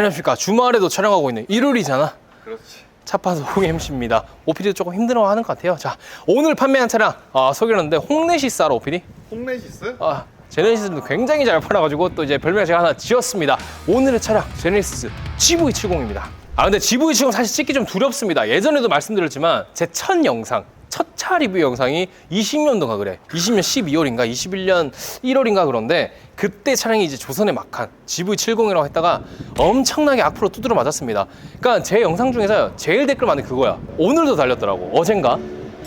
안녕하십니까 주말에도 촬영하고 있는 일요일이잖아 그렇지. 차파서 홍MC입니다 OPD 조금 힘들어하는 것 같아요 자 오늘 판매한 차량 아, 소개하는데 홍내시스 알아 OPD? 홍레시스? 아, 제네시스도 굉장히 잘 팔아가지고 또 이제 별명 제가 하나 지었습니다. 오늘의 차량 제네시스 GV70입니다. 아 근데 GV70 사실 찍기 좀 두렵습니다. 예전에도 말씀드렸지만 제 첫 영상 첫 차 리뷰 영상이 20년도가 그래. 20년 12월인가 21년 1월인가 그런데 그때 차량이 이제 조선의 막한 GV70이라고 했다가 엄청나게 악플로 두드려 맞았습니다. 그러니까 제 영상 중에서 제일 댓글 많은 게 그거야. 오늘도 달렸더라고. 어젠가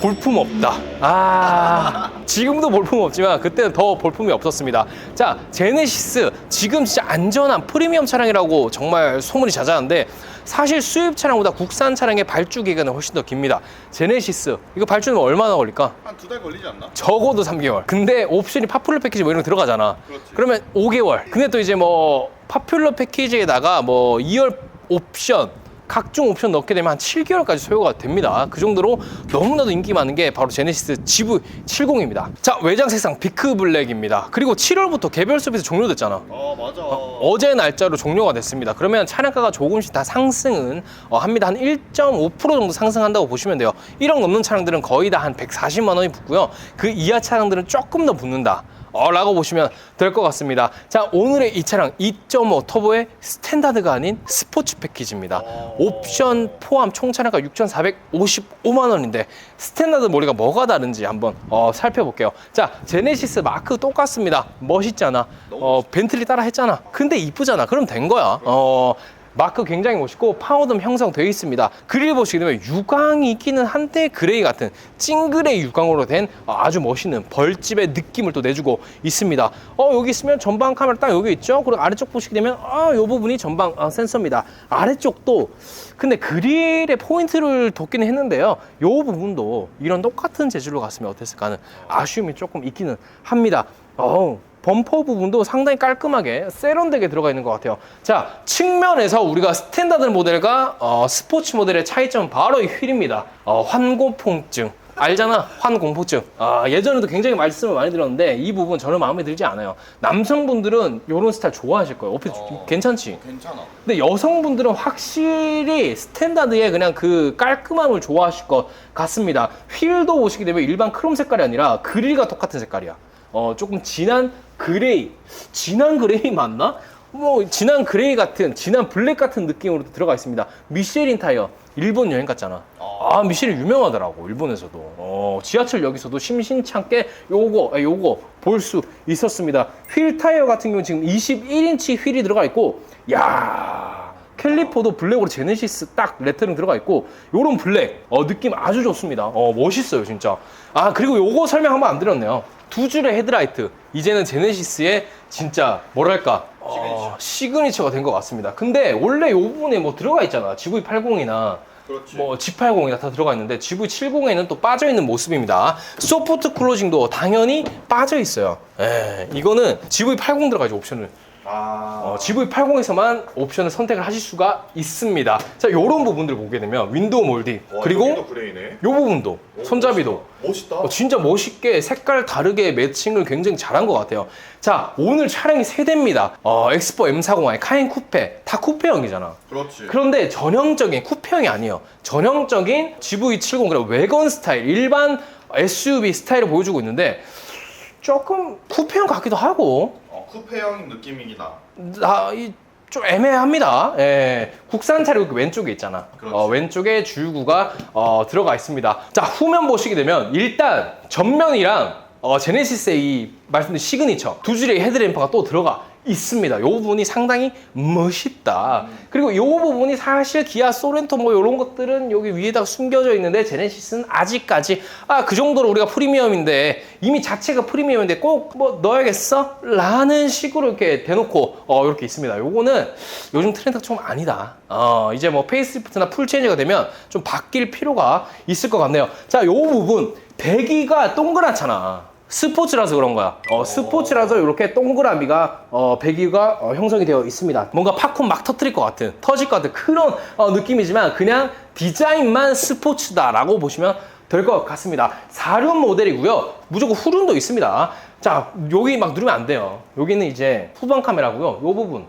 볼품 없다. 아, 지금도 볼품 없지만 그때는 더 볼품이 없었습니다. 자, 제네시스 지금 진짜 안전한 프리미엄 차량이라고 정말 소문이 자자한데 사실 수입 차량보다 국산 차량의 발주 기간은 훨씬 더 깁니다. 제네시스 이거 발주는 얼마나 걸릴까? 한 두 달 걸리지 않나? 적어도 3개월. 근데 옵션이 파퓰러 패키지 뭐 이런 거 들어가잖아. 그렇지. 그러면 5개월. 근데 또 이제 뭐 파퓰러 패키지에다가 뭐 2열 옵션 각종 옵션 넣게 되면 한 7개월까지 소요가 됩니다. 그 정도로 너무나도 인기 많은 게 바로 제네시스 GV70입니다. 자, 외장 색상 비크 블랙입니다. 그리고 7월부터 개별 서비스 종료됐잖아. 어 맞아. 어 제 날짜로 종료가 됐습니다. 그러면 차량가가 조금씩 다 상승은 어, 합니다. 한 1.5% 정도 상승한다고 보시면 돼요. 1억 넘는 차량들은 거의 다 한 140만 원이 붙고요. 그 이하 차량들은 조금 더 붙는다. 어, 라고 보시면 될 것 같습니다. 자, 오늘의 이 차량 2.5 터보의 스탠다드가 아닌 스포츠 패키지입니다. 어. 옵션 포함 총 차량가 6,455만 원인데 스탠다드 머리가 뭐가 다른지 한번 어, 살펴볼게요. 자, 제네시스 마크 똑같습니다. 멋있잖아. 어, 벤틀리 따라 했잖아. 근데 이쁘잖아. 그럼 된 거야. 어, 마크 굉장히 멋있고 파워듬 형성되어 있습니다. 그릴 보시게 되면 유광이 있기는 한데 그레이 같은 찡그레이 유광으로 된 아주 멋있는 벌집의 느낌을 또 내주고 있습니다. 어 여기 있으면 전방 카메라 딱 여기 있죠. 그리고 아래쪽 보시게 되면 아이 부분이 전방 어, 센서입니다. 아래쪽도 근데 그릴에 포인트를 뒀기는 했는데요. 이 부분도 이런 똑같은 재질로 갔으면 어땠을까 하는 아쉬움이 조금 있기는 합니다. 어 범퍼 부분도 상당히 깔끔하게 세련되게 들어가 있는 것 같아요. 자, 측면에서 우리가 스탠다드 모델과 어, 스포츠 모델의 차이점은 바로 이 휠입니다. 어, 환공포증. 알잖아, 환공포증. 아, 예전에도 굉장히 말씀을 많이 드렸는데 이 부분 저는 마음에 들지 않아요. 남성분들은 이런 스타일 좋아하실 거예요. 어필 어. 괜찮지? 괜찮아. 근데 여성분들은 확실히 스탠다드의 그냥 그 깔끔함을 좋아하실 것 같습니다. 휠도 보시게 되면 일반 크롬 색깔이 아니라 그릴과 똑같은 색깔이야. 어, 조금 진한 그레이. 진한 그레이 맞나? 뭐, 진한 그레이 같은, 진한 블랙 같은 느낌으로 들어가 있습니다. 미쉐린 타이어. 일본 여행 갔잖아. 아, 미쉐린 유명하더라고, 일본에서도. 어, 지하철역에서도 심심찮게 요거, 아, 요거 볼 수 있었습니다. 휠 타이어 같은 경우 는 지금 21인치 휠이 들어가 있고, 야 캘리퍼도 블랙으로 제네시스 딱 레터링 들어가 있고 요런 블랙 어, 느낌 아주 좋습니다 어 멋있어요 진짜 아 그리고 요거 설명 한번 안 드렸네요 두 줄의 헤드라이트 이제는 제네시스의 진짜 뭐랄까 어, 시그니처가 된 것 같습니다 근데 원래 요 부분에 뭐 들어가 있잖아 GV80이나 그렇지. 뭐 G80이나 다 들어가 있는데 GV70에는 또 빠져 있는 모습입니다. 소프트 클로징도 당연히 빠져 있어요. 예, 이거는 GV80 들어가죠 옵션을. 아. 어, GV80에서만 옵션을 선택을 하실 수가 있습니다. 자, 요런 부분들 보게 되면 윈도우 몰딩 와, 그리고 여기도 그레이네. 요 부분도 오, 손잡이도 멋있다. 어, 진짜 멋있게 색깔 다르게 매칭을 굉장히 잘한 것 같아요. 자, 오늘 차량이 세 대입니다. 어, 엑스포 M40i, 카인 쿠페 다 쿠페형이잖아. 그렇지. 그런데 전형적인 쿠페형이 아니에요. 전형적인 GV70 그런 외건 스타일, 일반 SUV 스타일을 보여주고 있는데 조금 쿠페형 같기도 하고 어, 쿠페형 느낌이긴 하. 아, 이, 좀 애매합니다. 예. 국산 차량 그 왼쪽에 있잖아. 그렇지. 어, 왼쪽에 주유구가 어, 들어가 있습니다. 자, 후면 보시게 되면 일단 전면이랑 어, 제네시스의 이 말씀드린 시그니처 두 줄의 헤드램프가 또 들어가 있습니다. 이 부분이 상당히 멋있다. 그리고 이 부분이 사실 기아 소렌토 뭐 이런 것들은 여기 위에다가 숨겨져 있는데 제네시스는 아직까지 아 그 정도로 우리가 프리미엄인데 이미 자체가 프리미엄인데 꼭 뭐 넣어야겠어? 라는 식으로 이렇게 대놓고 어 이렇게 있습니다. 요거는 요즘 트렌드가 좀 아니다. 어 이제 뭐 페이스리프트나 풀체인지가 되면 좀 바뀔 필요가 있을 것 같네요. 자, 요 부분 배기가 동그랗잖아. 스포츠라서 그런 거야. 어, 스포츠라서 이렇게 동그라미가 어, 배기가 어, 형성이 되어 있습니다. 뭔가 팝콘 막 터트릴 것 같은, 터질 것 같은 그런 어, 느낌이지만 그냥 디자인만 스포츠다라고 보시면 될 것 같습니다. 4륜 모델이고요. 무조건 후륜도 있습니다. 자, 여기 막 누르면 안 돼요. 여기는 이제 후방 카메라고요. 이 부분.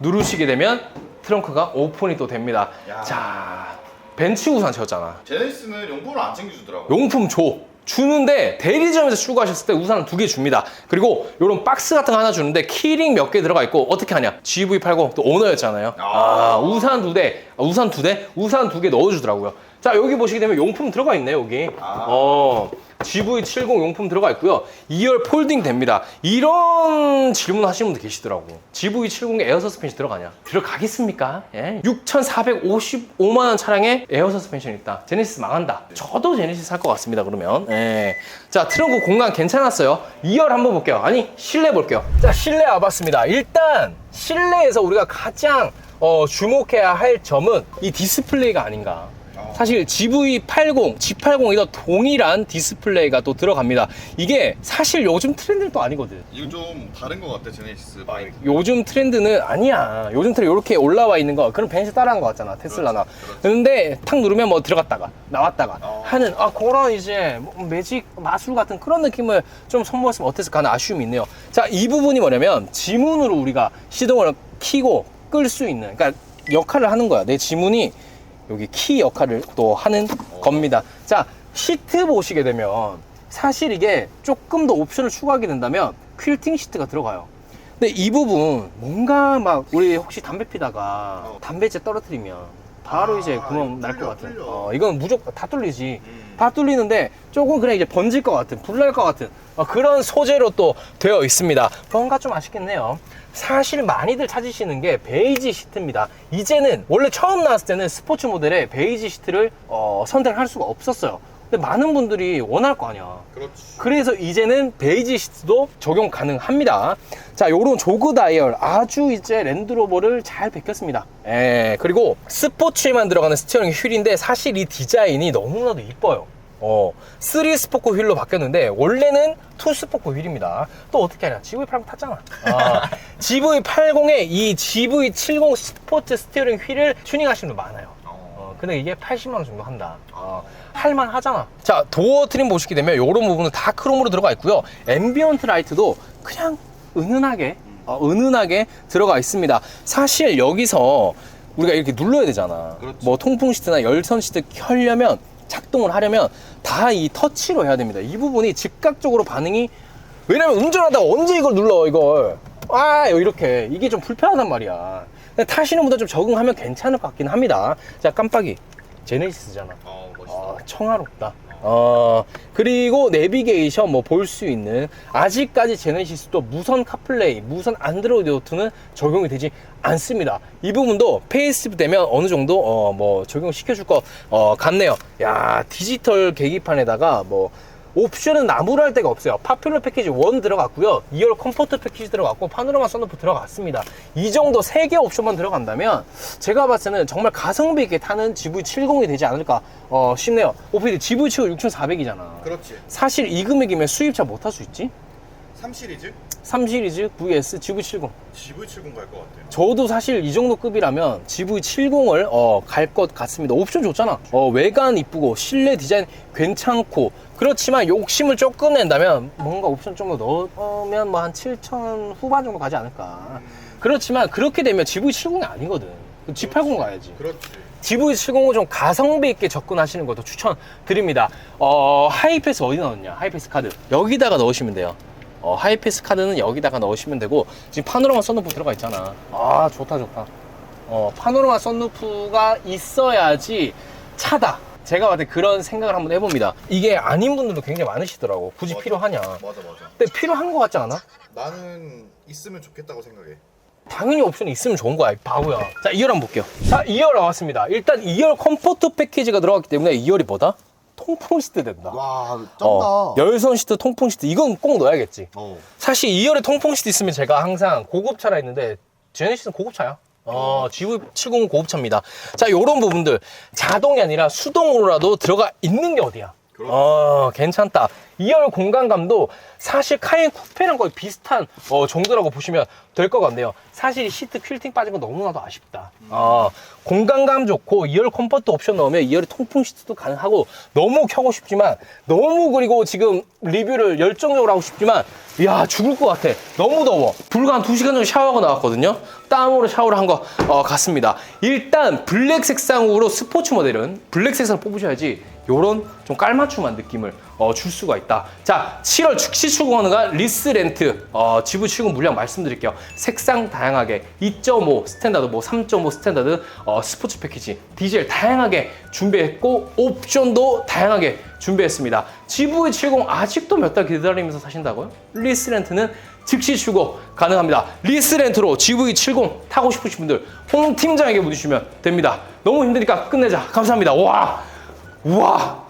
누르시게 되면 트렁크가 오픈이 또 됩니다. 야. 자, 벤츠 우산 쳤잖아. 제네시스는 용품을 안 챙겨주더라고. 용품 줘. 주는데 대리점에서 출고하셨을 때 우산 두 개 줍니다. 그리고 이런 박스 같은 거 하나 주는데 키링 몇 개 들어가 있고 어떻게 하냐? GV80 또 오너였잖아요. 아, 아. 우산 두 대, 아, 우산 두 대, 우산 두 개 넣어주더라고요. 자 여기 보시게 되면 용품 들어가 있네요 여기. 아. 어. GV70 용품 들어가 있고요. 2열 폴딩 됩니다. 이런 질문 하시는 분들 계시더라고. GV70에 에어 서스펜션 들어가냐? 들어가겠습니까? 예. 6,455만 원 차량에 에어 서스펜션 있다. 제네시스 망한다. 저도 제네시스 할것 같습니다. 그러면. 예. 자, 트렁크 공간 괜찮았어요. 2열 한번 볼게요. 아니, 실내 볼게요. 자, 실내 와봤습니다. 일단 실내에서 우리가 가장 어, 주목해야 할 점은 이 디스플레이가 아닌가. 어. 사실 GV80, G80이랑 동일한 디스플레이가 또 들어갑니다. 이게 사실 요즘 트렌드는 또 아니거든. 이거 좀 다른 것 같아 제네시스 마이크. 요즘 트렌드는 아니야. 요즘 트렌드 이렇게 올라와 있는 거 그럼 벤츠 따라한 거 같잖아. 테슬라나. 그렇지. 근데 탁 누르면 뭐 들어갔다가 나왔다가 어. 하는 아 그런 이제 뭐 매직 마술 같은 그런 느낌을 좀 선보였으면 어땠을까 하는 아쉬움이 있네요. 자, 이 부분이 뭐냐면 지문으로 우리가 시동을 키고 끌 수 있는 그러니까 역할을 하는 거야. 내 지문이 여기 키 역할을 또 하는 겁니다. 자, 시트 보시게 되면 사실 이게 조금 더 옵션을 추가하게 된다면 퀼팅 시트가 들어가요. 근데 이 부분 뭔가 막 우리 혹시 담배 피다가 어. 담배째 떨어뜨리면 바로 아, 이제 구멍 이거 날것 같은. 어, 이건 무조건 다 뚫리지. 음. 다 뚫리는데 조금 그냥 이제 번질 것 같은, 불 날 것 같은 어, 그런 소재로 또 되어 있습니다. 뭔가 좀 아쉽겠네요. 사실 많이들 찾으시는 게 베이지 시트입니다. 이제는 원래 처음 나왔을 때는 스포츠 모델에 베이지 시트를 어, 선택할 수가 없었어요. 근데 많은 분들이 원할 거 아니야. 그렇지. 그래서 이제는 베이지 시트도 적용 가능합니다. 자, 요런 조그 다이얼 아주 이제 랜드로버를 잘 베꼈습니다. 예, 그리고 스포츠에만 들어가는 스티어링 휠인데 사실 이 디자인이 너무나도 이뻐요. 어, 3 스포크 휠로 바뀌었는데 원래는 2 스포크 휠입니다. 또 어떻게 하냐? GV80 탔잖아. 아, GV80에 이 GV70 스포츠 스티어링 휠을 튜닝하시는 분 많아요. 어. 어, 근데 이게 80만 원 정도 한다. 어, 할만 하잖아. 자, 도어 트림 보시게 되면 이런 부분은 다 크롬으로 들어가 있고요. 앰비언트 라이트도 그냥 은은하게, 어, 은은하게 들어가 있습니다. 사실 여기서 우리가 이렇게 눌러야 되잖아. 그렇지. 뭐 통풍 시트나 열선 시트 켜려면 작동을 하려면 다 이 터치로 해야 됩니다. 이 부분이 즉각적으로 반응이 왜냐면 운전하다가 언제 이걸 눌러 이걸? 아 이렇게. 이게 좀 불편하단 말이야. 타시는 분들 좀 적응하면 괜찮을 것 같긴 합니다. 자 깜빡이. 제네시스잖아. 어 멋있다. 어, 청아롭다 어 그리고 내비게이션 뭐 볼 수 있는 아직까지 제네시스도 무선 카플레이 무선 안드로이드 오토는 적용이 되지 않습니다. 이 부분도 페이스 되면 어느 정도 어 뭐 적용시켜 줄것 어, 같네요. 야 디지털 계기판에다가 뭐 옵션은 나무랄 데가 없어요. 파퓰러 패키지 1 들어갔고요. 2열 컴포트 패키지 들어갔고 파노라마 썬루프 들어갔습니다. 이 정도 3개 옵션만 들어간다면 제가 봤을 때는 정말 가성비 있게 타는 GV70이 되지 않을까 어, 싶네요. 오피디 GV70 6,400이잖아. 그렇지. 사실 이 금액이면 수입차 못할수 있지? 3 시리즈 3 시리즈 vs GV70. GV70 갈 것 같아. 저도 사실 이 정도 급이라면 GV70을 어, 갈것 같습니다. 옵션 좋잖아. 어, 외관 이쁘고 실내 디자인 괜찮고 그렇지만 욕심을 조금 낸다면 뭔가 옵션 좀 더 넣으면 뭐 한 7천 후반 정도 가지 않을까. 그렇지만 그렇게 되면 GV70이 아니거든. G80 가야지. 그렇지. GV70은 좀 가성비 있게 접근하시는 것도 추천드립니다. 어, 하이패스 어디 넣었냐? 하이패스 카드. 여기다가 넣으시면 돼요. 어, 하이패스 카드는 여기다가 넣으시면 되고, 지금 파노라마 썬루프 들어가 있잖아. 아, 좋다, 좋다. 어, 파노라마 썬루프가 있어야지 차다. 제가 봤을 때 그런 생각을 한번 해봅니다. 이게 아닌 분들도 굉장히 많으시더라고. 굳이 맞아. 필요하냐. 맞아 맞아. 근데 필요한 것 같지 않아? 나는 있으면 좋겠다고 생각해. 당연히 옵션이 있으면 좋은 거야, 이 바보야. 자, 2열 한번 볼게요. 자, 2열 나왔습니다. 일단 2열 컴포트 패키지가 들어갔기 때문에 2열이 뭐다? 통풍 시트 된다. 와 쩐다. 어, 열선 시트, 통풍 시트, 이건 꼭 넣어야겠지. 어. 사실 2열에 통풍 시트 있으면 제가 항상 고급차라 했는데, 제네시스는 고급차야. 어, GV70은 고급차입니다. 자, 요런 부분들. 자동이 아니라 수동으로라도 들어가 있는 게 어디야? 어, 괜찮다. 2열 공간감도 사실 카이엔 쿠페랑 거의 비슷한 어, 정도라고 보시면 될 것 같네요. 사실 이 시트 퀼팅 빠진 건 너무나도 아쉽다. 어, 공간감 좋고 2열 컴포트 옵션 넣으면 2열이 통풍 시트도 가능하고 너무 켜고 싶지만 너무 그리고 지금 리뷰를 열정적으로 하고 싶지만 야 죽을 것 같아. 너무 더워. 불과 한 2시간 전에 샤워하고 나왔거든요. 땀으로 샤워를 한것 어, 같습니다. 일단 블랙 색상으로 스포츠 모델은 블랙 색상을 뽑으셔야지 요런 좀 깔맞춤한 느낌을 어, 줄 수가 있다. 자, 7월 즉시 출고하는가 리스 렌트 어, 지부 출고 물량 말씀드릴게요. 색상 다양하게 2.5 스탠다드, 뭐 3.5 스탠다드, 어, 스포츠 패키지, 디젤 다양하게 준비했고 옵션도 다양하게 준비했습니다. GV70 아직도 몇 달 기다리면서 사신다고요? 리스 렌트는 즉시 출고 가능합니다. 리스 렌트로 GV70 타고 싶으신 분들 홍 팀장에게 묻으시면 됩니다. 너무 힘드니까 끝내자. 감사합니다. 와, 우와,